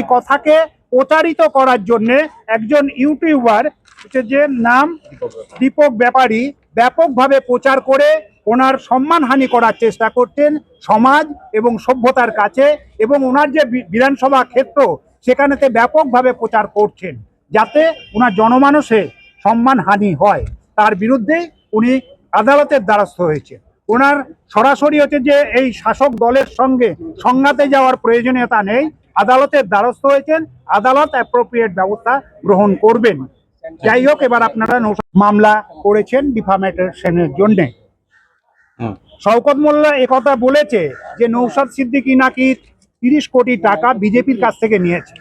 সেই কথাকে প্রচারিত করার জন্যে একজন ইউটিউবার যে নাম দীপক ব্যাপারী, ব্যাপকভাবে প্রচার করে ওনার সম্মানহানি করার চেষ্টা করছেন সমাজ এবং সভ্যতার কাছে এবং ওনার যে বিধানসভা ক্ষেত্র, সেখানেতে ব্যাপকভাবে প্রচার করছেন যাতে ওনার জনমানসে সম্মানহানি হয়। তার বিরুদ্ধেই উনি আদালতের দ্বারস্থ হয়েছে ওনার সরাসরি হচ্ছে যে এই শাসক দলের সঙ্গে সংঘাতে যাওয়ার প্রয়োজনীয়তা নেই। আদালতের দ্বারস্থ হয়েছেন। আদালত অ্যাপ্রোপ্রিয়েট ব্যবস্থা গ্রহণ করবেন। যাই হোক এবার আপনারা মামলা করেছেন ডিফামেটেশনের জন্যে। শওকত মোল্লা একথা বলেছে যে নৌসাদ সিদ্দিকী নাকি তিরিশ কোটি টাকা বিজেপির কাছ থেকে নিয়েছে।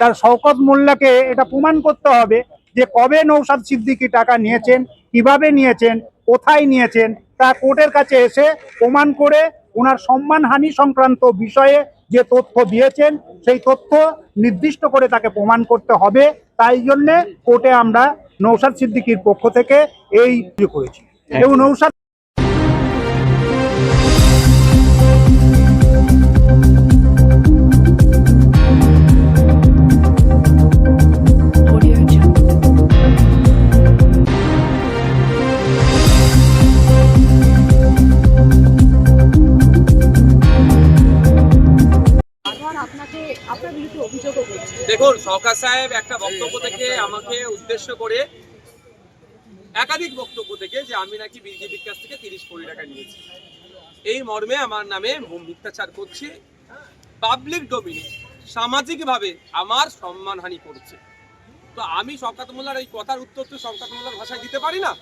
তার শওকত মোল্লাকে এটা প্রমাণ করতে হবে যে কবে নৌসাদ সিদ্দিকী টাকা নিয়েছেন কীভাবে নিয়েছেন কোথায় নিয়েছেন তা কোর্টের কাছে এসে প্রমাণ করে ওনার সম্মানহানি সংক্রান্ত বিষয়ে যে তথ্য দিয়েছেন সেই তথ্য নির্দিষ্ট করে তাকে প্রমাণ করতে হবে। তাই জন্যে কোর্টে আমরা নৌসাদ সিদ্দিকির পক্ষ থেকে এই করেছি। এবং নৌসাদ সাহেব একটা বক্তব্য থেকে আমাকে উদ্দেশ্য করে, একাধিক বক্তব্য থেকে যে আমি নাকি বিজেপির কাছ থেকে তিরিশ কোটি টাকা নিয়েছি। এই মর্মে আমার নামে মিথ্যাচার করছে। পাবলিক ডোমিনে সামাজিকভাবে আমার সম্মানহানি করছে। তো আমি শওকাত মোল্লার এই কথার উত্তর তো শওকাত মোল্লার ভাষায় দিতে পারি না।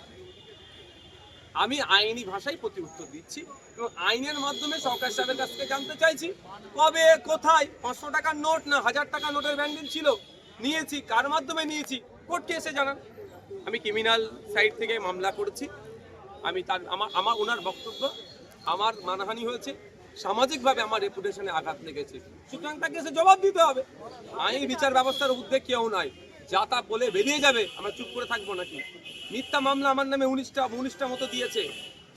আমি আইনি ভাষায় প্রতি উত্তর দিচ্ছি এবং আইনের মাধ্যমে সরকার সাহেবের কাছ থেকে জানতে চাইছি কবে, কোথায়, পাঁচশো টাকার নোট না হাজার টাকার নোটের ব্যান্ডিল ছিল? নিয়েছি, কার মাধ্যমে নিয়েছি কোর্টকে এসে জানান। আমি ক্রিমিনাল সাইড থেকে মামলা করেছি। আমি তার আমার আমার ওনার বক্তব্য আমার মানহানি হয়েছে। সামাজিকভাবে আমার রেপুটেশনে আঘাত লেগেছে। সুতরাং তাকে এসে জবাব দিতে হবে। আইন বিচার ব্যবস্থার ঊর্ধ্বে কেউ নয় যা তা বলে বেরিয়ে যাবে, আমরা চুপ করে থাকব নাকি? মিথ্যা মামলা আমার নামে উনিশটা উনিশটা মতো দিয়েছে।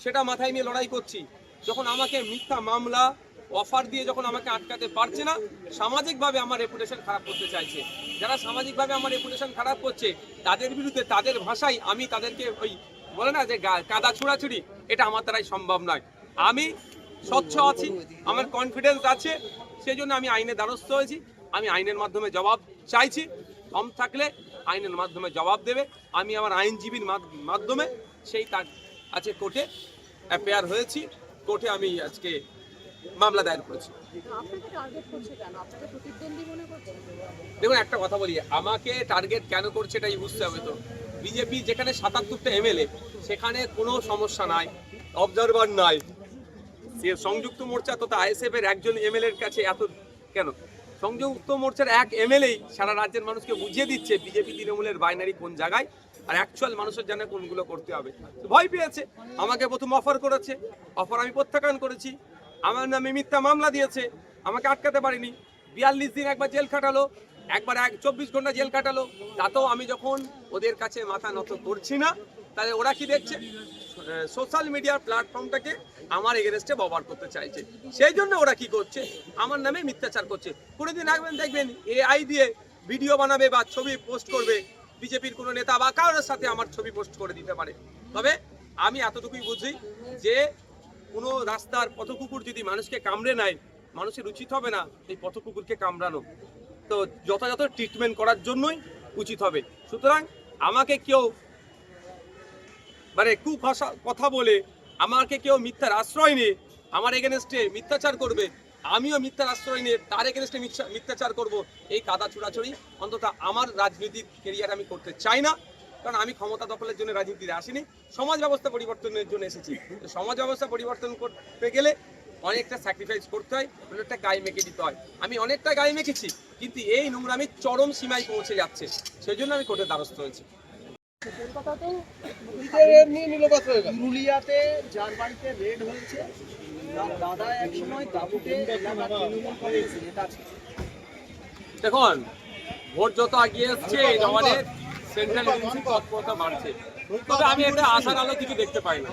সেটা মাথায় নিয়ে লড়াই করছি। যখন আমাকে মিথ্যা মামলা অফার দিয়ে যখন আমাকে আটকাতে পারছে না, সামাজিকভাবে আমার রেপুটেশন খারাপ করতে চাইছে। যারা সামাজিকভাবে আমার রেপুটেশন খারাপ করছে, তাদের বিরুদ্ধে, তাদের ভাষায় আমি তাদেরকে ওই বলে না যে কাদা ছুড়াছুড়ি, এটা আমার দ্বারাই সম্ভব নয়। আমি স্বচ্ছ আছি, আমার কনফিডেন্স আছে সেই জন্য আমি আইনের দ্বারস্থ হয়েছি। আমি আইনের মাধ্যমে জবাব চাইছি। কম থাকলে আইনের মাধ্যমে জবাব দেবে। আমি আমার আইনজীবীর মাধ- মাধ্যমে সেই তার আছে কোর্টে অ্যাপেয়ার হয়েছি। কোর্টে আমি আজকে মামলা দায়ের করেছি। দেখুন একটা কথা বলি আমাকে টার্গেট কেন করছে এটাই বুঝতে হবে তো। বিজেপি যেখানে সাতাত্তরটা এমএলএ সেখানে কোনো সমস্যা নাই অবজারভার নাই। সে সংযুক্ত মোর্চা তথা আইএসএফ এর একজন এমএলএ এর কাছে এত কেন? সংযুক্ত মোর্চার এক এমএলএ সারা রাজ্যের মানুষকে বুঝিয়ে দিচ্ছে বিজেপি তৃণমূলের বাইনারি কোন জায়গায় আর অ্যাকচুয়াল মানুষের জানে কোনগুলো করতে হবে। তো ভয় পেয়েছে আমাকে প্রথম অফার করেছে। অফার আমি প্রত্যাখ্যান করেছি। আমার নামে মিথ্যা মামলা দিয়েছে। আমাকে আটকাতে পারিনি। বিয়াল্লিশ দিন একবার জেল খাটালো। একবার এক চব্বিশ ঘণ্টা জেল কাটালো তাতেও আমি যখন ওদের কাছে মাথা নত করছি না, তাহলে ওরা কি দেখছে? সোশ্যাল মিডিয়ার প্ল্যাটফর্মটাকে আমার এগেনস্টে ব্যবহার করতে চাইছে। সেই জন্য ওরা কি করছে? আমার নামে মিথ্যাচার করছে। কোনো দিন রাখবেন দেখবেন এআই দিয়ে ভিডিও বানাবে বা ছবি পোস্ট করবে। বিজেপির কোনো নেতা বা কারোর সাথে আমার ছবি পোস্ট করে দিতে পারে। তবে আমি এতটুকুই বুঝি যে কোনো রাস্তার পথকুকুর যদি মানুষকে কামড়ে নেয়, মানুষের উচিত হবে না এই পথকুকুরকে কামড়ানো। তো যথাযথ ট্রিটমেন্ট করার জন্যই উচিত হবে। সুতরাং আমাকে কেউ মানে কুভাষা কথা বলে, আমাকে কেউ মিথ্যার আশ্রয় নিয়ে, আমার এগেনস্টে মিথ্যাচার করবে, আমিও মিথ্যার আশ্রয় নিয়ে তার এগেনস্টে মিথ্যাচার করব, এই কাদা ছুড়াছড়ি অন্তত আমার রাজনীতির কেরিয়ার আমি করতে চাই না। কারণ আমি ক্ষমতা দখলের জন্য রাজনীতিতে আসিনি। সমাজ ব্যবস্থা পরিবর্তনের জন্য এসেছি। সমাজ ব্যবস্থা পরিবর্তন করতে গেলে অনেকটা স্যাক্রিফাইস করতে হয় অনেকটা গায়ে মেখে দিতে হয়। আমি অনেকটা গায়ে মেখেছি কিন্তু এই নোংরামির চরম সীমায় পৌঁছে যাচ্ছে। সেই জন্য আমি কোর্টের দ্বারস্থ হয়েছি। পুরুলিয়াতে যার বাড়িতে রেড হয়েছে দাদা এক সময় তৃণমূল কংগ্রেস নেতা দেখুন ভোট যত এগিয়ে এসছে জওয়ানের সেন্ট্রাল এজেন্সি তৎপরতা বাড়ছে তবে আমি একটা আশার আলো কিছু দেখতে পাই না।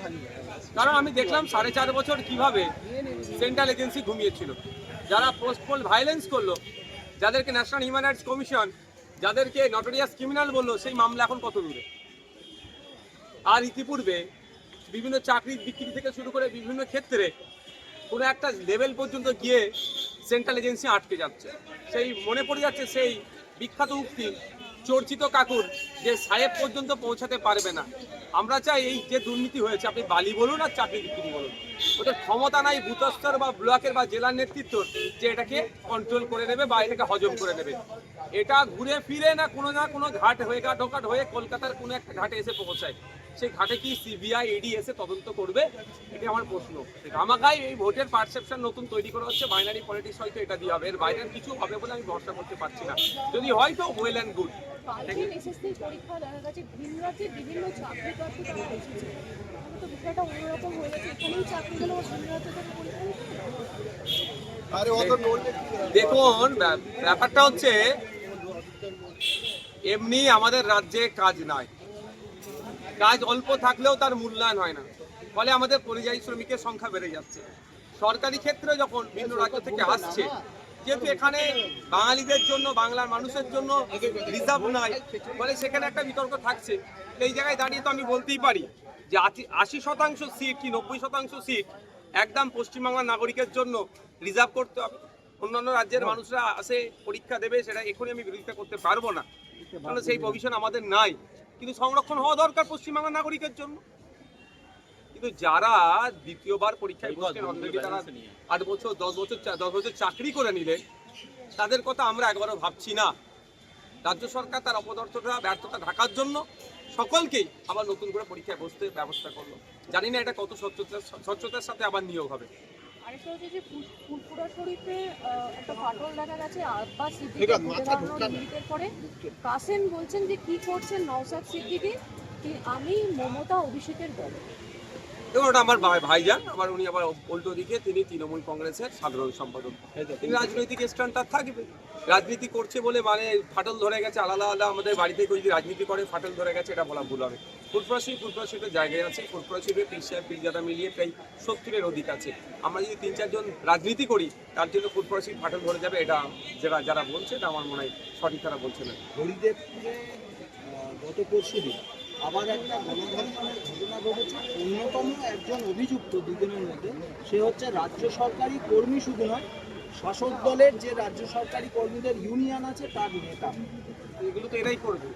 কারণ আমি দেখলাম সাড়ে চার বছর কীভাবে সেন্ট্রাল এজেন্সি ঘুমিয়েছিল। যারা পোস্টপোল ভায়োলেন্স করল, যাদেরকে ন্যাশনাল হিউম্যান রাইটস কমিশন যাদেরকে নটোরিয়াস ক্রিমিনাল বলল, সেই মামলা এখন কত দূরে? আর ইতিপূর্বে বিভিন্ন চাকরির বিক্রি থেকে শুরু করে বিভিন্ন ক্ষেত্রে কোনো একটা লেভেল পর্যন্ত গিয়ে সেন্ট্রাল এজেন্সি আটকে যাচ্ছে। সেই মনে পড়ে যাচ্ছে সেই বিখ্যাত উক্তি চর্চিত কাকুর যে সাহেব পর্যন্ত পৌঁছাতে পারবে না। আমরা চাই এই যে দুর্নীতি হয়েছে, আপনি বালি বলুন আর চাকরি বিক্রি বলুন। ওটা ক্ষমতা নাই ভূতস্তর বা ব্লকের বা জেলার নেতৃত্ব যে এটাকে কন্ট্রোল করে নেবে বা এটাকে হজম করে নেবে। এটা ঘুরে ফিরে না কোনো না কোনো ঘাট হয়ে ঘাট হয়ে কলকাতার কোনো একটা ঘাটে এসে পৌঁছায়। সেই ঘাটে কি সিবিআই ইডি এসে তদন্ত করবে? এটা আমার প্রশ্ন। আমাকাই এই ভোটের পারসেপশন নতুন তৈরি করা হচ্ছে বাইনারি পলিটিক্স হয়তো এটা দিয়ে হবে এর বাইরে কিছু হবে বলে আমি ভরসা করতে পারছি না। যদি হয় তো ওয়েল অ্যান্ড গুড? দেখুন ব্যা- ব্যাপারটা হচ্ছে এমনি আমাদের রাজ্যে কাজ নাই। কাজ অল্প থাকলেও তার মূল্যায়ন হয় না। ফলে আমাদের পরিযায়ী শ্রমিকের সংখ্যা বেড়ে যাচ্ছে। সরকারি ক্ষেত্রে যখন ভিন্ন রাজ্য থেকে আসছে, যেহেতু এখানে বাঙালিদের জন্য, বাংলার মানুষের জন্য রিজার্ভ নাই, ফলে সেখানে একটা বিতর্ক থাকছে। এই জায়গায় দাঁড়িয়ে তো আমি বলতেই পারি যে আশি- শতাংশ সিট কি নব্বই শতাংশ সিট একদম পশ্চিমবাংলার নাগরিকের জন্য রিজার্ভ করতে হবে। অন্যান্য রাজ্যের মানুষরা আসে, পরীক্ষা দেবে, সেটা এখনই আমি বিরোধিতা করতে পারব না। কারণ সেই প্রভিশন আমাদের নাই। কিন্তু সংরক্ষণ হওয়া দরকার পশ্চিমবাংলার নাগরিকের জন্য। কিন্তু যারা দ্বিতীয়বার পরীক্ষায় বসছেন অলরেডি তারা আট বছর দশ বছর দশ বছর চাকরি করে নিলেন তাদের কথা আমরা একবারও ভাবছি না। রাজ্য সরকার তার অপদার্থতা ব্যর্থতা ঢাকার জন্য সকলকেই আবার নতুন করে পরীক্ষায় বসতে ব্যবস্থা করল। জানি না এটা কত স্বচ্ছতার স্বচ্ছতার সাথে আবার নিয়োগ হবে। আরেকটা হচ্ছে যে ফুল- ফুলপুরা শরীফে একটা ফাটল দেখা গেছে আব্বাস সিদ্দিকের ঘুরে দাঁড়ানোর ইঙ্গিতের পরে। কাসেম বলছেন যে কি করছেন নওসাদ সিদ্দিকি? কি আমি মমতা অভিষেকের দল। ওটা আমার ভাইজান আবার উনি আবার উল্টো দিকে তিনি তৃণমূল কংগ্রেসের সাধারণ সম্পাদক। তিনি রাজনৈতিক স্ট্যান্ডটা থাকবে। রাজনীতি করছে বলে মানে ফাটল ধরে গেছে আলাদা আলাদা আমাদের বাড়িতে কেউ যদি রাজনীতি করে ফাটল ধরে গেছে এটা বলা ভুল হবে। শরীফ ফুটপুরা জায়গায় আছে। শরীফের পীর সাহেব পীরজাদা মিলিয়ে প্রায় সত্তরের অধিক আছে। আমরা যদি তিন চারজন রাজনীতি করি তার জন্য শরীফ ফাটল ধরে যাবে এটা যারা যারা বলছে এটা আমার মনে হয় সঠিক তারা বলছে না। হরিদেবপুরে গত পরশু দিন আবার একটা গণধর্ষণের ঘটনা ঘটেছে অন্যতম একজন অভিযুক্ত দুজনের মধ্যে সে হচ্ছে রাজ্য সরকারি কর্মী শুধু নয় শাসক দলের যে রাজ্য সরকারি কর্মীদের ইউনিয়ন আছে তার নেতা। এগুলো তো এরাই করবে।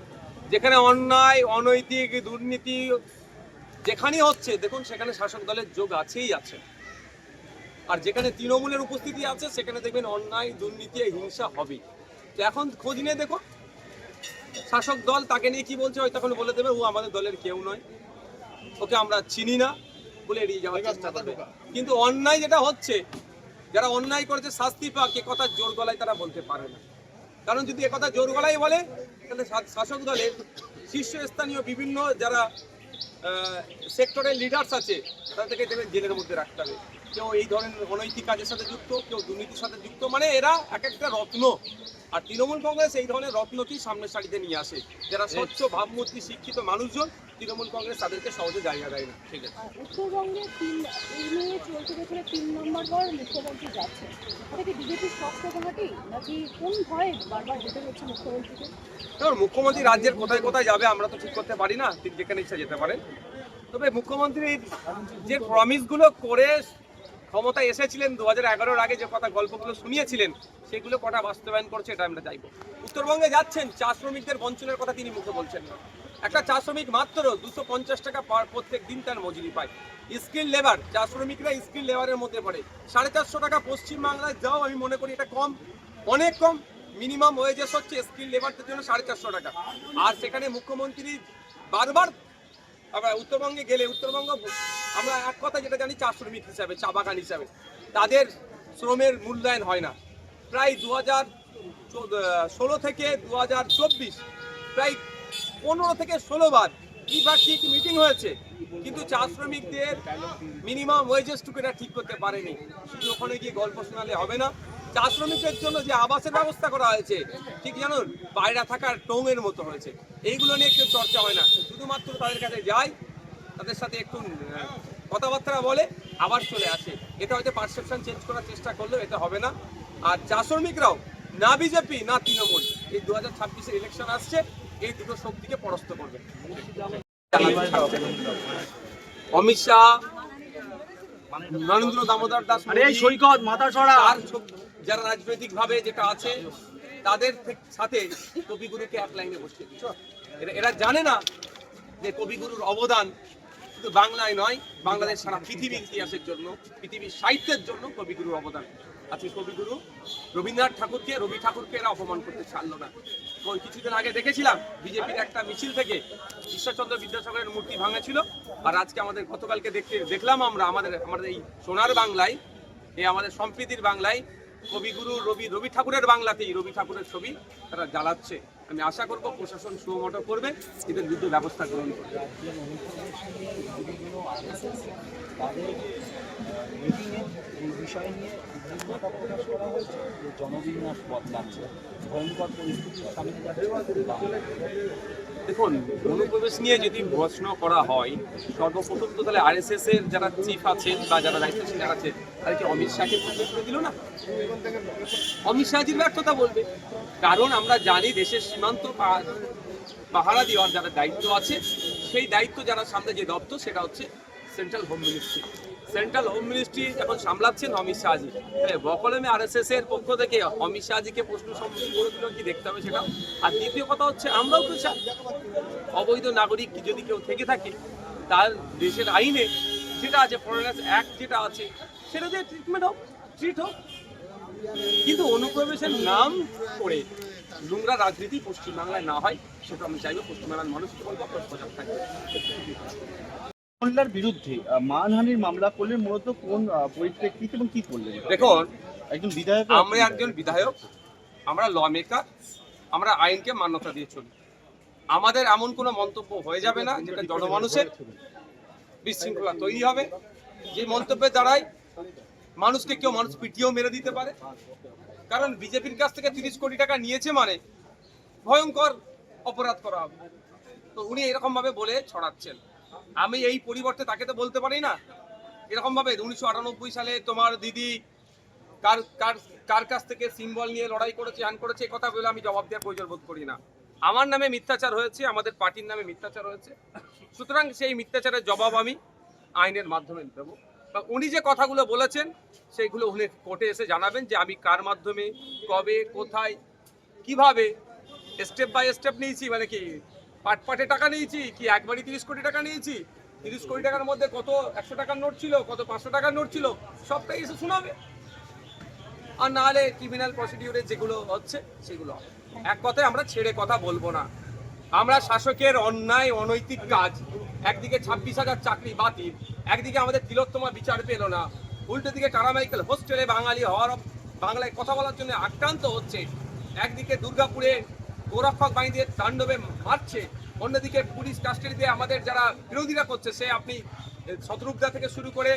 যেখানে অন্যায় অনৈতিক দুর্নীতি যেখানেই হচ্ছে দেখুন সেখানে শাসক দলের যোগ আছেই আছে। আর যেখানে তৃণমূলের উপস্থিতি আছে সেখানে দেখবেন অন্যায় দুর্নীতি হিংসা হবে তো এখন খোঁজ নিয়ে দেখো শাসক দল তাকে নিয়ে কি বলছে হয়তো তখন বলে দেবে ও আমাদের দলের কেউ নয়। ওকে আমরা চিনি না বলে এড়িয়ে যাওয়ার চেষ্টা করবে। কিন্তু অন্যায় যেটা হচ্ছে যারা অন্যায় করেছে শাস্তি পাক এ কথা জোর গলায় তারা বলতে পারে না। কারণ যদি একথা জোর গলাই বলে, তাহলে শাসক দলের শীর্ষস্থানীয় বিভিন্ন যারা সেক্টরের লিডার্স আছে তাদেরকে দেবেন জেলের মধ্যে রাখতে হবে। কেউ এই ধরনের অনৈতিক কাজের সাথে যুক্ত, কেউ দুর্নীতির সাথে যুক্ত। মানে এরা এক একটা রত্ন। আর তৃণমূল কংগ্রেস এই ধরনের রত্নকেই সামনের সারিতে নিয়ে আসে। যারা স্বচ্ছ ভাবমূর্তি শিক্ষিত মানুষজন তৃণমূল কংগ্রেস তাদেরকে সহজে জায়গা দেয় না। ঠিক আছে। উত্তরবঙ্গে তিন এই নিয়ে চলতে বছরে তিন নম্বর বার মুখ্যমন্ত্রী যাচ্ছে। এটা কি বিজেপির শক্ত ঘাঁটি নাকি কোন ভয়ে বারবার যেতে হচ্ছে মুখ্যমন্ত্রীকে? এবার মুখ্যমন্ত্রী রাজ্যের কোথায় কোথায় যাবে আমরা তো ঠিক করতে পারি না ঠিক যেখানে ইচ্ছা যেতে পারেন। তবে মুখ্যমন্ত্রী যে প্রমিসগুলো করে ক্ষমতায় এসেছিলেন দু হাজার আগে যে কথা গল্পগুলো শুনিয়েছিলেন, সেগুলো কটা বাস্তবায়ন করছে এটা আমরা চাইব উত্তরবঙ্গে যাচ্ছেন, চা শ্রমিকদের বঞ্চনের কথা তিনি মুখে বলছেন না। একটা চা শ্রমিক মাত্র দুশো পঞ্চাশ টাকা পার প্রত্যেক দিন তার মজুরি পায়। স্কিল লেবার, চা শ্রমিকরা স্কিল লেবারের মধ্যে পড়ে। সাড়ে চারশো টাকা পশ্চিমবাংলায় যাও, আমি মনে করি এটা কম, অনেক কম। মিনিমাম ওয়েজেস হচ্ছে স্কিল লেবারদের জন্য সাড়ে চারশো টাকা। আর সেখানে মুখ্যমন্ত্রী বারবার উত্তরবঙ্গে গেলে, উত্তরবঙ্গ আমরা এক কথা যেটা জানি চা শ্রমিক হিসাবে, চা বাগান হিসাবে। তাদের শ্রমের মূল্যায়ন হয় না। প্রায় দু হাজার ষোলো থেকে দু হাজার চব্বিশ, প্রায় পনেরো থেকে ষোলো বার দ্বিপাক্ষিক মিটিং হয়েছে। কিন্তু চা শ্রমিকদের মিনিমাম ওয়েজেসটুকু এরা ঠিক করতে পারেনি। শুধু ওখানে গিয়ে গল্প শোনালে হবে না। চা শ্রমিকদের জন্য যে আবাসের ব্যবস্থা করা হয়েছে, ঠিক জানুন? বাইরে থাকার টোঙের মতো হয়েছে। এইগুলো নিয়ে কেউ চর্চা হয় না। শুধুমাত্র তাদের কাছে যায় তাদের সাথে একটু কথাবার্তা বলে আবার চলে আসে। এটা হয়তো পারসেপশন চেঞ্জ করার চেষ্টা করলেও এটা হবে না। আর চা শ্রমিকরাও না বিজেপি না তৃণমূল এই দু হাজার ছাব্বিশের ইলেকশন আসছে এই দুটো শক্তিকে পরাস্ত করবে। অমিত শাহ নরেন্দ্র দামোদর দাস আরে সৈকত মাথা সব- যারা রাজনৈতিক ভাবে যেটা আছে তাদের সাথে কবিগুরুকে এক লাইনে বসিয়ে এরা জানে না যে কবিগুরুর অবদান শুধু বাংলায় নয়, বাংলাদেশ সারা পৃথিবীর ইতিহাসের জন্য, পৃথিবীর সাহিত্যের জন্য কবিগুরুর অবদান। আজকে কবিগুরু রবীন্দ্রনাথ ঠাকুরকে, রবি ঠাকুরকে এরা অপমান করতে ছাড়লো না। কিছুদিন আগে দেখেছিলাম বিজেপির একটা মিছিল থেকে ঈশ্বরচন্দ্র বিদ্যাসাগরের মূর্তি ভাঙা ছিল আর আজকে আমাদের গতকালকে দেখতে, দেখলাম আমরা আমাদের আমাদের এই সোনার বাংলায়, এই আমাদের সম্প্রীতির বাংলায় কবিগুরু রবি রবি ঠাকুরের বাংলাতেই রবি ঠাকুরের ছবি তারা জ্বালাচ্ছে। আমি আশা করব প্রশাসন সুমত করবে এদের বিরুদ্ধে ব্যবস্থা গ্রহণ করবে জনবিন্যাস বদলাচ্ছে, ভয়ঙ্কর পরিস্থিতির সামনে। দেখুন, অনুপ্রবেশ নিয়ে যদি প্রশ্ন করা হয়, সর্বপ্রথম তো তাহলে আরএসএস এর যারা চিফ আছেন বা যারা দায়িত্বশীল আছে তারা কি অমিত শাহকে প্রবেশ করে দিল না? অমিত শাহজির ব্যর্থতা বলবে। কারণ আমরা জানি দেশের সীমান্ত পাহারা দেওয়ার যারা দায়িত্ব আছে, সেই দায়িত্ব যারা সামনে যে দপ্তর, সেটা হচ্ছে central home ministry central home ministry এখন সামলাচ্ছেন অমিত শাহজি তাই আর এস এর পক্ষ থেকে অমিত শাহজিকে প্রশ্ন সম্মুখীন করে দিল কি দেখতে হবে সেটা আর দ্বিতীয় কথা হচ্ছে, আমরাও তো অবৈধ নাগরিক যদি কেউ থেকে থাকে, তার দেশের আইনে যেটা আছে ফরেনার্স অ্যাক্ট যেটা আছে, সেটা দিয়ে ট্রিটমেন্ট হোক ট্রিট হোক। কিন্তু অনুপ্রবেশের নাম করে নোংরা রাজনীতি পশ্চিমবাংলায় না হয়, সেটা আমি চাইব, পশ্চিমবাংলার মানুষ বলব সজাগ থাকবে মহিলার বিরুদ্ধে মানহানির মামলা করলেন মূলত কোন পরিপ্রেক্ষিতে এবং কি করলেন? দেখুন একজন বিধায়ক আমরা একজন বিধায়ক আমরা ল মেকার আমরা আইনকে মান্যতা দিয়ে চলি। আমাদের এমন কোনো মন্তব্য হয়ে যাবে না যেটা জনমানুষের বিশৃঙ্খলা তৈরি হবে। যে মন্তব্যের দ্বারাই মানুষকে কেউ মানুষ পিটিয়েও মেরে দিতে পারে। কারণ বিজেপির কাছ থেকে তিরিশ কোটি টাকা নিয়েছে মানে ভয়ঙ্কর অপরাধ করা হবে। তো উনি এরকম ভাবে বলে ছড়াচ্ছেন। আমি এই পরিবর্তে তাকে তো বলতে পারি না। এরকম ভাবে উনিশশো আটানব্বই সালে তোমার দিদি কার কার কার কাছ থেকে সিম্বল নিয়ে লড়াই করেছে হ্যান করেছে কথা বলে আমি জবাব দেওয়ার প্রয়োজন বোধ করি না। আমার নামে মিথ্যাচার হয়েছে, আমাদের পার্টির নামে মিথ্যাচার হয়েছে। সুতরাং সেই মিথ্যাচারের জবাব আমি আইনের মাধ্যমে দেবো। বা উনি যে কথাগুলো বলেছেন, সেইগুলো উনি কোর্টে এসে জানাবেন যে আমি কার মাধ্যমে, কবে, কোথায়, কীভাবে স্টেপ বাই স্টেপ নিয়েছি মানে কি পাট পাটে টাকা নিয়েছি, কি একবারই তিরিশ কোটি টাকা নিয়েছি? তিরিশ কোটি টাকার মধ্যে কত একশো টাকার নোট ছিল, কত পাঁচশো টাকার নোট ছিল, সবটাই এসে শোনাবে। আর নাহলে ক্রিমিনাল প্রসিডিউরে যেগুলো হচ্ছে, সেগুলো এক কথায় আমরা ছেড়ে কথা বলব না। আমরা শাসকের অন্যায়, অনৈতিক কাজ, একদিকে ছাব্বিশ হাজার চাকরি বাতিল, একদিকে আমাদের তিলোত্তমা বিচার পেল না। উল্টো দিকে টারামাইকেল হোস্টেলে বাঙালি হওয়ার বাংলায় কথা বলার জন্য আক্রান্ত হচ্ছে। একদিকে দুর্গাপুরে গোরক্ষক বাহিনীদের তাণ্ডবে মারছে। অন্যদিকে পুলিশ কাস্টাডিতে আমাদের যারা বিরোধীরা করছে সে আপনি শত্রুঘ্না থেকে শুরু করে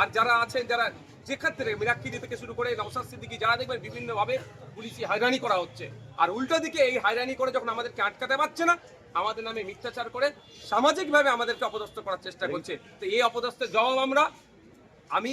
আর যারা আছেন যারা যে ক্ষেত্রে মিরাক্ষিদি থেকে শুরু করে নওসাদ সিদ্দিকি যারা দেখবেন বিভিন্নভাবে পুলিশি হয়রানি করা হচ্ছে। আর উল্টো দিকে এই হয়রানি করে যখন আমাদেরকে আটকাতে পারছে না আমাদের নামে মিথ্যাচার করে সামাজিকভাবে আমাদেরকে অপদস্থ করার চেষ্টা করছে। তো এই অপদস্থের জবাব আমরা আমি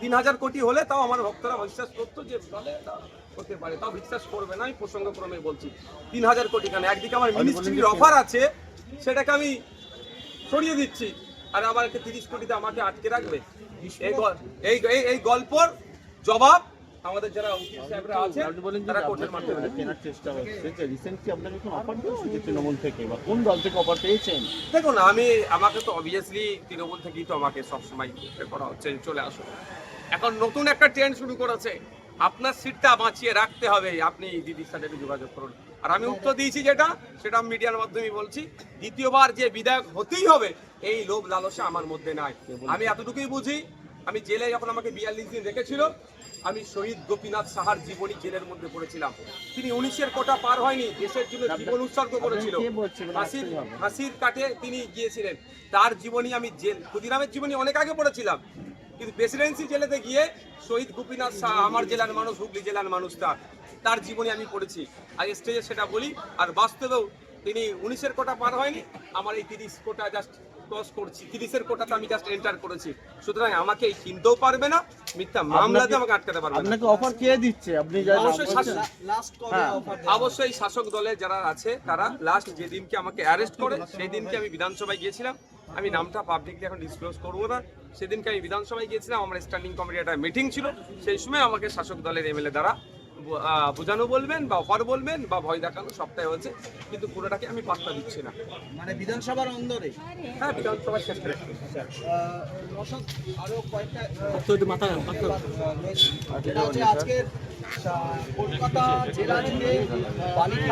তিন হাজার কোটি হলে তাও আমার ভক্তরা বিশ্বাস করতো যে তাহলে হতে পারে। তাও বিশ্বাস করবে না আমি প্রসঙ্গক্রমে বলছি। তিন হাজার কোটি কেন? একদিকে আমার মিনিস্ট্রির অফার আছে সেটাকে আমি সরিয়ে দিচ্ছি। আর আমার একটা তিরিশ কোটিতে আমাকে আটকে রাখবে? এই এই গল্পর জবাব আমাদের যারা উকিল সাহেবরা আছে আপনি বলেন যে তারা কোর্টের মাধ্যমে। কেনার চেষ্টা হচ্ছে যে রিসেন্টলি আপনাকে কোনো অফার দিয়েছে যে তৃণমূল থেকে বা কোন দল থেকে অফার পেয়েছেন? দেখুন আমি আমাকে তো অবভিয়াসলি তৃণমূল থেকেই তো আমাকে সবসময় করা হচ্ছে চলে আসুন। এখন নতুন একটা ট্রেন্ড শুরু করেছে। আপনার সিটটা বাঁচিয়ে রাখতে হবে আপনি দিদির সাথে একটু যোগাযোগ করুন। আর আমি উত্তর দিয়েছি যেটা সেটা মিডিয়ার মাধ্যমে বলছি। দ্বিতীয়বার যে বিধায়ক হতেই হবে এই লোভ লালসা আমার মধ্যে নাই। আমি এতটুকুই বুঝি আমি জেলে যখন আমাকে বিয়াল্লিশ দিন রেখেছিল আমি শহীদ গোপীনাথ সাহার জীবনী জেলের মধ্যে পড়েছিলাম। তিনি উনিশের কোটা পার হয়নি দেশের জন্য জীবন উৎসর্গ করেছিল। হাসির হাসির কাটে তিনি গিয়েছিলেন। তার জীবনী আমি জেল ক্ষুদিরামের জীবনী অনেক আগে পড়েছিলাম। কিন্তু প্রেসিডেন্সি জেলেতে গিয়ে শহীদ গোপীনাথ শাহ আমার জেলার মানুষ হুগলি জেলার মানুষ তার। তার জীবনী আমি পড়েছি। আর স্টেজে সেটা বলি আর বাস্তবেও তিনি উনিশের কোটা পার হয়নি। আমার এই তিরিশ কোটা জাস্ট ক্রস করছি। তিরিশের কোটাতে আমি জাস্ট এন্টার করেছি। সুতরাং আমাকে এই কিনতেও পারবে না মিথ্যা মামলাতে আমাকে আটকাতে পারবে না। আপনাকে অফার কে দিচ্ছে? আপনি অবশ্যই শাসক- হ্যাঁ। অফার অবশ্যই শাসক দলের যারা আছে তারা লাস্ট যেদিনকে আমাকে অ্যারেস্ট করে সেই দিনকে আমি বিধানসভায় গিয়েছিলাম। আমি নামটা পাবলিকলি এখন ডিসক্লোজ করব না। সেদিনকে আমি বিধানসভায় গিয়েছিলাম আমার স্ট্যান্ডিং কমিটির একটা মিটিং ছিল। সেই সময় আমাকে শাসক দলের এমএলএ দ্বারা বোঝানো বলবেন বা অফার বলবেন বা ভয় দেখানো সবটাই হচ্ছে কিন্তু পুরোটাকে আমি পাত্তা দিচ্ছি না। মানে বিধানসভার অন্দরে? হ্যাঁ বিধানসভার শেষ করে আরও কয়েকটা মাথা যেটা আজকের কলকাতা জেলা জুড়ে বালিকা